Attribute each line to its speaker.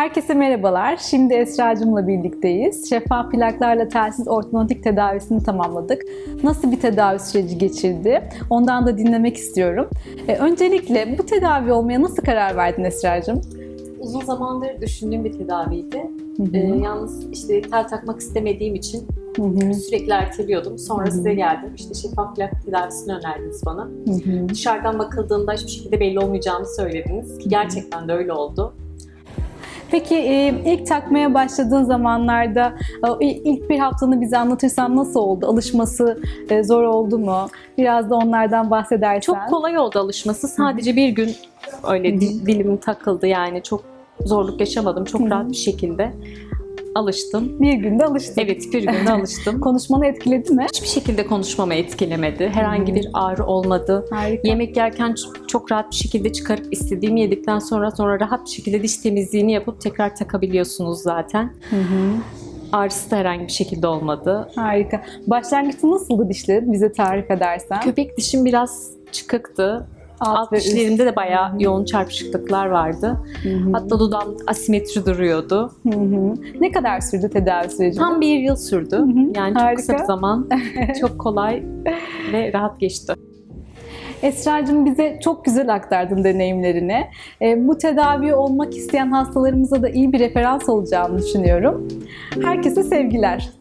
Speaker 1: Herkese merhabalar. Şimdi Esra'cımla birlikteyiz. Şeffaf plaklarla telsiz ortodontik tedavisini tamamladık. Nasıl bir tedavi süreci geçirdi? Ondan da dinlemek istiyorum. E, öncelikle bu tedavi olmaya nasıl karar verdin Esra'cığım?
Speaker 2: Uzun zamandır düşündüğüm bir tedaviydi.
Speaker 1: Hı hı.
Speaker 2: Ee, yalnız işte tel takmak istemediğim için
Speaker 1: Hı hı.
Speaker 2: sürekli erteliyordum. Sonra
Speaker 1: Hı hı.
Speaker 2: size geldim. İşte şeffaf plak tedavisini önerdiniz bana.
Speaker 1: Hı hı.
Speaker 2: Dışarıdan bakıldığında hiçbir şekilde belli olmayacağını söylediniz. Ki gerçekten de öyle oldu.
Speaker 1: Peki e, ilk takmaya başladığın zamanlarda il- ilk bir haftanı bize anlatırsan nasıl oldu? Alışması e, zor oldu mu? Biraz da onlardan bahsedersen.
Speaker 2: Çok kolay oldu alışması. Sadece bir gün öyle dil- dilim takıldı yani. Çok zorluk yaşamadım. Çok rahat bir şekilde alıştım.
Speaker 1: Bir günde alıştın.
Speaker 2: Evet bir günde alıştım.
Speaker 1: Konuşmanı etkiledi mi?
Speaker 2: Hiçbir şekilde konuşmamı etkilemedi. Herhangi bir ağrı olmadı.
Speaker 1: Harika.
Speaker 2: Yemek yerken çok rahat bir şekilde çıkarıp istediğimi yedikten sonra sonra rahat bir şekilde diş temizliğini yapıp tekrar takabiliyorsunuz zaten.
Speaker 1: Hı hı.
Speaker 2: Ağrısı da herhangi bir şekilde olmadı.
Speaker 1: Harika. Başlangıçta nasıldı dişlerin? Bize tarif edersen.
Speaker 2: Köpek dişim biraz çıkıktı.
Speaker 1: Alt
Speaker 2: Alt,
Speaker 1: ve
Speaker 2: de bayağı yoğun çarpışıklıklar vardı.
Speaker 1: Hı hı.
Speaker 2: Hatta dudağım asimetri duruyordu.
Speaker 1: Hı hı. Ne kadar sürdü tedavi süreci?
Speaker 2: Tam bir yıl sürdü.
Speaker 1: Hı hı.
Speaker 2: Yani çok kısa
Speaker 1: Harika.
Speaker 2: bir zaman. çok kolay ve rahat geçti.
Speaker 1: Esra'cığım bize çok güzel aktardın deneyimlerini. E, bu tedavi olmak isteyen hastalarımıza da iyi bir referans olacağını düşünüyorum. Herkese sevgiler.